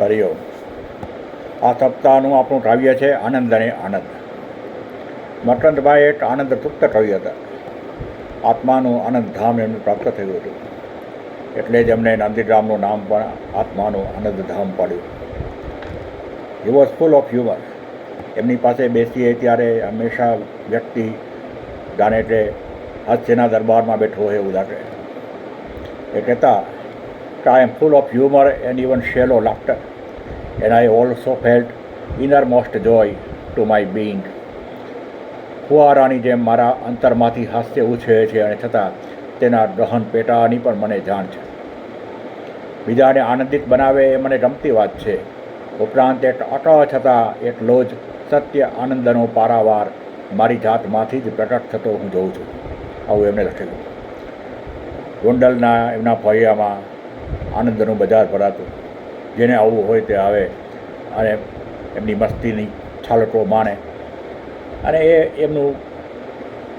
હરિઓમ આ સપ્તાહનું આપણું કાવ્ય છે આનંદ અને આનંદ. મકરંદભાઈ એક આનંદ તૃપ્ત કવિ હતા. આત્માનું આનંદ ધામ એમને પ્રાપ્ત થયું હતું. એટલે જ એમને નંદીગ્રામનું નામ પણ આત્માનું આનંદ ધામ પાડ્યું. He was full of humour એમની પાસે બેસીએ ત્યારે હંમેશા વ્યક્તિ જાણે કે હાસ્યના દરબારમાં બેઠો હોય એવું લાગે એ કહેતા full of humour and even shallow laughter and I also felt innermost joy to my being ફુવારાની જેમ મારા અંતરમાંથી હાસ્ય ઉછળે છે અને છતાં તેના દહન પેટાની પણ મને જાણ છે. બીજાને આનંદિત બનાવે એ મને ગમતી વાત છે. ઉપરાંત એક અટળ છતાં એટલો જ સત્ય આનંદનો પારાવાર મારી જાતમાંથી જ પ્રકટ થતો હું જોઉં છું. આવું એમણે લખેલું. ગોંડલના એમના ફળિયામાં આનંદનું બજાર ભરાતું જેને આવવું હોય તે આવે. અને એમની મસ્તીની છાલકો માણે. અને એ એમનું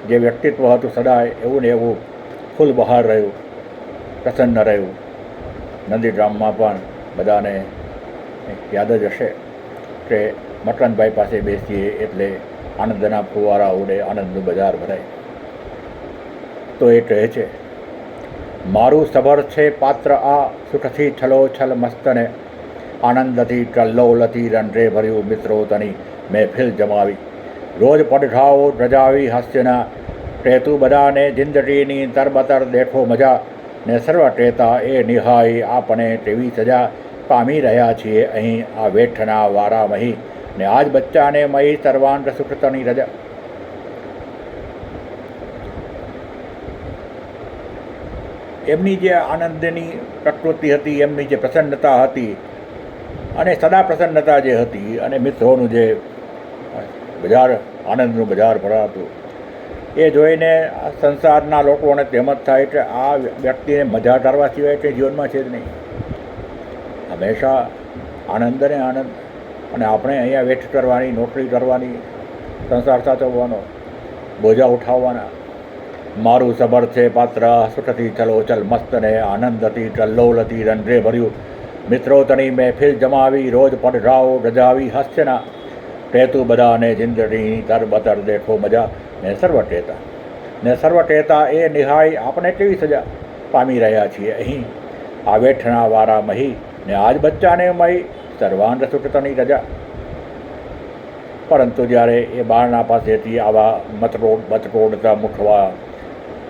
જે વ્યક્તિત્વ હતું સદાય, એવું ને એવું ફૂલ બહાર રહ્યું, પ્રસન્ન રહ્યું. નંદીગ્રામમાં પણ બધાને યાદ જ હશે કે મકરંદભાઈ પાસે બેસીએ એટલે આનંદના ફુવારા ઉડે, આનંદનું બજાર ભરાય. તો એ કહે છે મારું સબર છે પાત્ર આ સુખથી છલો છલ મસ્તને. આનંદથી ટલ્લોલથી રંડરે ભર્યું મિત્રો તની મહેફિલ જમાવી. રોજ પડઘાઓ રજાવી હાસ્યના. ટેતુ બધાને જિંદગીની તરબતર દેખો મજા. ને સર્વ ટેતા એ નિહાય આપણે તેવી સજા પામી રહ્યા છીએ અહીં આ વેઠના વારામહી. ને આજ બચ્ચાને મહી સર્વાંગ સુખતની રજા. એમની જે આનંદની પ્રકૃતિ હતી, એમની જે પ્રસન્નતા હતી અને સદા પ્રસન્નતા જે હતી અને મિત્રોનું જે બજાર, આનંદનું બજાર ભરાતું, એ જોઈને સંસારના લોકોને તેમ જ થાય કે આ વ્યક્તિને મજા ધારવા સિવાય કંઈ જીવનમાં છે જ નહીં. હંમેશા આનંદ અને આનંદ અને આપણે અહીંયા વેઠ કરવાની, નોકરી કરવાની, સંસાર સાચવવાનો, બોજા ઉઠાવવાના મારું સબર છે પાત્ર સુખથી ચલો ચલ મસ્ત ને આનંદથી કલ્લોલથી રંધ્રે ભર્યું મિત્રો તણી મહેફિલ જમાવી રોજ પડરાઓ ગજાવી હાસ્યના કહેતું બધાને જિંદગીની તરબતર દેખો મજા ને સર્વ ટેતા ને સર્વ ટેતા એ નિહાય આપણે કેવી સજા પામી રહ્યા છીએ અહીં આ વેઠના વારા મહી ને આજ બચ્ચાને મહી સર્વાંગ સુખતની રજા પરંતુ જ્યારે એ બાળના પાસેથી આવા મતરોડ મતરોડતા મુખવા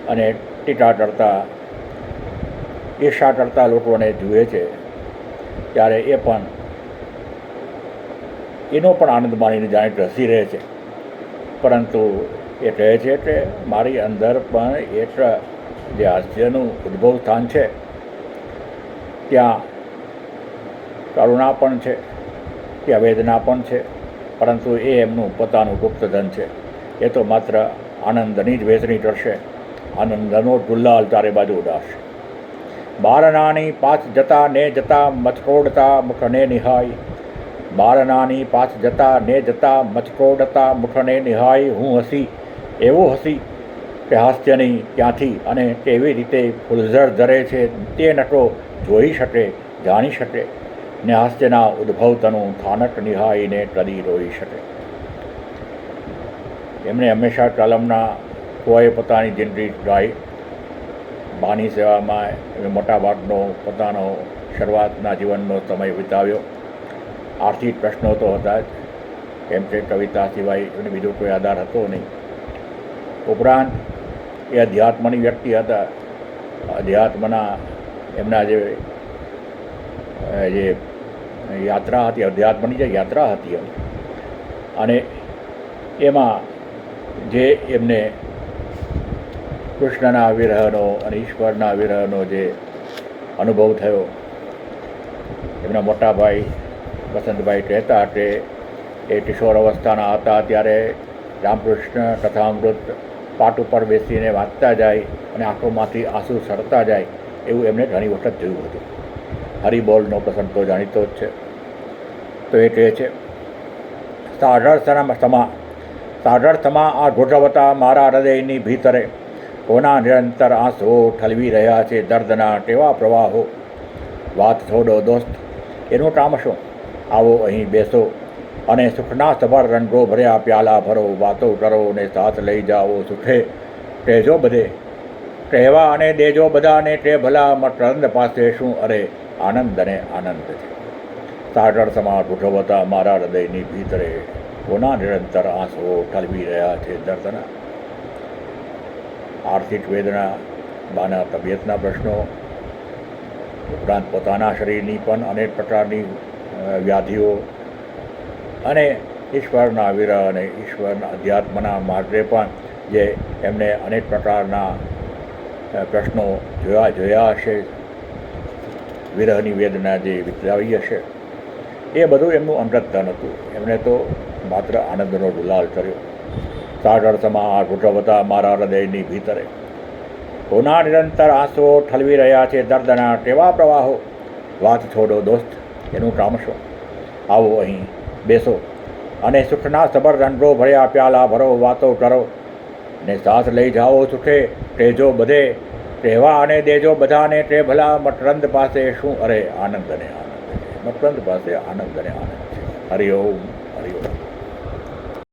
અને ટીટા કરતા ઈર્ષા કરતા લોકોને જુએ છે, ત્યારે એ પણ, એનો પણ આનંદ માણીને જાણે રસી રહે છે. પરંતુ એ કહે છે કે મારી અંદર પણ એક જે હાસ્યનું ઉદ્ભવ સ્થાન છે, ત્યાં કરુણા પણ છે, ત્યાં વેદના પણ છે, પરંતુ એ એમનું પોતાનું ગુપ્તધન છે. એ તો માત્ર આનંદની જ વેચણી કરશે આનંદનો ગુલ્લાલ ચારે બાજુ ઉડાડશે બારનાની પાછ જતા ને જતા મચકોડતા મુખને નિહાય. બારનાની પાછ જતા ને જતા મચકોડતા મુખને નિહાય. હું હસી, એવું હસી કે હાસ્યની ક્યાંથી અને કેવી રીતે ફુલઝર ધરે છે તે નટો જોઈ શકે, જાણી શકે ને હાસ્યના ઉદ્ભવતનું થાનક નિહાઈને કદી રોઈ શકે. એમણે હંમેશા કલમના કોઈ પોતાની જિંદગી ગાઈ બાની સેવામાં એમણે મોટાભાગનો પોતાનો શરૂઆતના જીવનનો સમય વિતાવ્યો. આર્થિક પ્રશ્નો તો હતા જ. કેમ કે કવિતા સિવાય એને બીજો કોઈ આધાર હતો નહીં. ઉપરાંત એ અધ્યાત્મની વ્યક્તિ હતા. અધ્યાત્મના એમના જે જે યાત્રા હતી, અધ્યાત્મની જે યાત્રા હતી અને એમાં જે એમને કૃષ્ણના વિરહનો અને ઈશ્વરના વિરહનો જે અનુભવ થયો, એમના મોટા ભાઈ વસંતભાઈ કહેતા કે એ કિશોર અવસ્થાના હતા ત્યારે રામકૃષ્ણ કથામૃત પાટ ઉપર બેસીને વાંચતા જાય અને આંખોમાંથી આંસુ સરતા જાય એવું એમણે ઘણી વખત જોયું હતું. હરિબોલનો પ્રસંગ તો જાણીતો જ છે. તો એ કહે છે, સાઢળ સમા સાઢળ સમા આ ગોઠવતા મારા હૃદયની ભીતરે કોના નિરંતર આંસુઓ ઠલવી રહ્યા છે દર્દના ટેવા પ્રવાહો? વાત છોડો દોસ્ત, એનું કામ શું? આવો અહીં બેસો અને સુખના સભર રંગો ભર્યા પ્યાલા ભરો, વાતો કરો ને સાથ લઈ જાઓ સુખે. કહેજો બધે. કહેવા અને દેજો બધાને તે ભલા મકરંદ પાસે શું અરે આનંદ અને આનંદ છે. સાગર સમા ગુઠવતા મારા હૃદયની ભીતરે. કોના નિરંતર આંસુઓ ઠલવી રહ્યા છે દર્દના? આર્થિક વેદના, બાના તબિયતના પ્રશ્નો, ઉપરાંત પોતાના શરીરની પણ અનેક પ્રકારની વ્યાધિઓ. અને ઈશ્વરના વિરહ અને ઈશ્વરના અધ્યાત્મના માર્ગે પણ જે એમને અનેક પ્રકારના પ્રશ્નો જોયા જોયા હશે. વિરહની વેદના જે વિતરાવી હશે. એ બધું એમનું અંગતન હતું. એમણે તો માત્ર આનંદનો ગુલાલ કર્યો. સાગર સમા ઘૂંટવતા મારા હૃદયની ભીતરે. કોના નિરંતર આંસુઓ ઠલવી રહ્યા છે દર્દના કેવા પ્રવાહો. વાત છોડો દોસ્ત, એનું કામ શું? આવો અહીં બેસો અને સુખના સબર રંગો ભર્યા પ્યાલા ભરો, વાતો કરો. ને સાથ લઈ જાઓ સુખે, તેજો બધે. કહેવા અને દેજો બધાને, તે ભલા મકરંદ પાસે શું? અરે આનંદ અને આનંદ છે. મકરંદ પાસે આનંદ અને આનંદ છે. હરિઓમ હરિઓમ